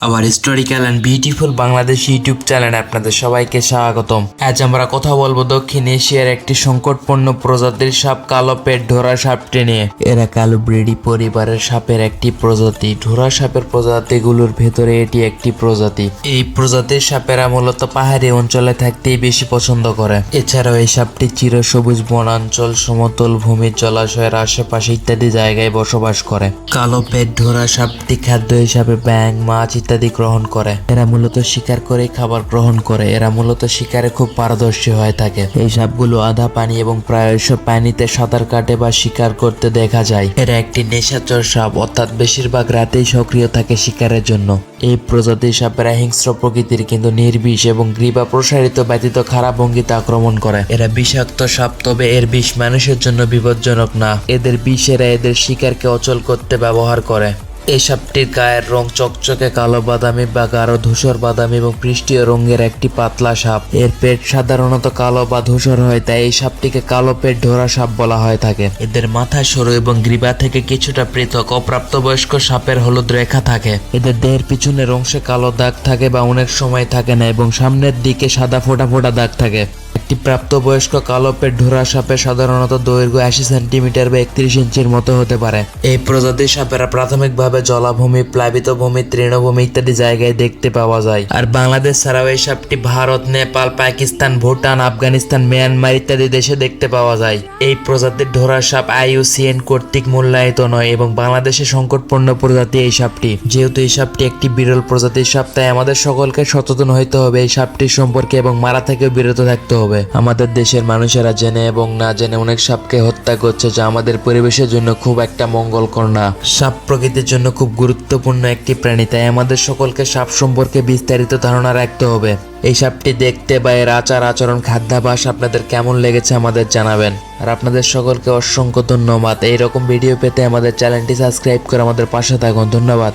আবার historical and beautiful Bangladesh YouTube চ্যানেলে আপনাদের সবাইকে স্বাগতম। আজ আমরা কথা বলব দক্ষিণ এশিয়ার একটি সংকটপূর্ণ প্রজাতির সাপ, কালো পেট ঢোরা সাপটি নিয়ে। এরা কালো ব্রিডি পরিবারের সাপের একটি প্রজাতি। ঢোরা সাপের প্রজাতিগুলোর ভেতরে এটি একটি প্রজাতি। এই প্রজাতির সাপেরা মূলত পাহাড়ি অঞ্চলে থাকতেই বেশি পছন্দ করে। এছাড়াও এই সাপটি চিরসবুজ বনাঞ্চল, সমতল ভূমি, জলাশয়ের আশেপাশে ইত্যাদি জায়গায় বসবাস করে। কালো পেট ঢোরা সাপটি খাদ্য হিসাবে ব্যাং মাছ ইত্যাদি গ্রহণ করে। এরা মূলত শিকার করে খাবার গ্রহণ করে। এরা মূলত শিকারে খুব পারদর্শী হয়ে থাকে। এই সাপগুলো আধা পানি এবং প্রায়শ পানিতে সাঁতার কাটে বা শিকার করতে দেখা যায়। এরা একটি নেশাচর সাপ, অর্থাৎ বেশিরভাগ রাতেই সক্রিয় থাকে শিকারের জন্য। এই প্রজাতির সাপেরা হিংস্র প্রকৃতির কিন্তু নির্বিষ এবং গ্রীবা প্রসারিত ব্যতীত খারাপ ভঙ্গিতে আক্রমণ করে। এরা বিষাক্ত সাপ, তবে এর বিষ মানুষের জন্য বিপজ্জনক না। এদের বিষেরা এদের শিকারকে অচল করতে ব্যবহার করে। এই সাপটির গায়ের রং চকচকে কালো বাদামি বা গাঢ় ধূসর বাদামি এবং পৃষ্ঠীয় রঙের একটি পাতলা সাপ। এর পেট সাধারণত কালো বা ধূসর হয়, তাই এই সাপটিকে কালো পেট ঢোরা সাপ বলা হয়ে থাকে। এদের মাথা সরু এবং গ্রীবা থেকে কিছুটা পৃথক, অপ্রাপ্তবয়স্ক সাপের হলুদ রেখা থাকে। এদের দেহের পিছনের অংশে কালো দাগ থাকে বা অনেক সময় থাকে না এবং সামনের দিকে সাদা ফোটা ফোটা দাগ থাকে। একটি প্রাপ্তবয়স্ক কালো পেট ঢোরা সাপের সাধারণত দৈর্ঘ্য আশি সেন্টিমিটার বা একত্রিশ ইঞ্চির মতো হতে পারে। এই প্রজাতির সাপেরা প্রাথমিকভাবে জলাভূমি প্লাবিত ভূমি তৃণভূমি ইত্যাদি জায়গায় দেখতে পাওয়া যায়। আর বাংলাদেশ ছাড়াও এই সাপটি ভারত, নেপাল, পাকিস্তান, ভুটান, আফগানিস্তান, মিয়ানমার ইত্যাদি দেশে দেখতে পাওয়া যায়। এই প্রজাতির ঢোরা সাপ আইইউসিএন কর্তৃক মূল্যায়িত নয় এবং বাংলাদেশে সংকটপূর্ণ প্রজাতি এই সাপটি। যেহেতু এই সাপটি একটি বিরল প্রজাতির সাপ, তাই আমাদের সকলকে সচেতন হইতে হবে এই সাপটির সম্পর্কে এবং মারা থেকেও বিরত থাকতে হবে। আমাদের দেশের মানুষেরা জেনে এবং না জেনে অনেক সাপকে হত্যা করছে, যা আমাদের পরিবেশের জন্য খুব একটা মঙ্গলকর না। সাপ প্রকৃতির জন্য খুব গুরুত্বপূর্ণ একটি প্রাণী, তাই আমাদের সকলকে সাপ সম্পর্কে বিস্তারিত ধারণা রাখতে হবে। এই সাপটি দেখতে বা এর আচার, আচরণ, খাদ্যাভাস আপনাদের কেমন লেগেছে আমাদের জানাবেন। আর আপনাদের সকলকে অসংখ্য ধন্যবাদ। এইরকম ভিডিও পেতে আমাদের চ্যানেলটি সাবস্ক্রাইব করে আমাদের পাশে থাকুন। ধন্যবাদ।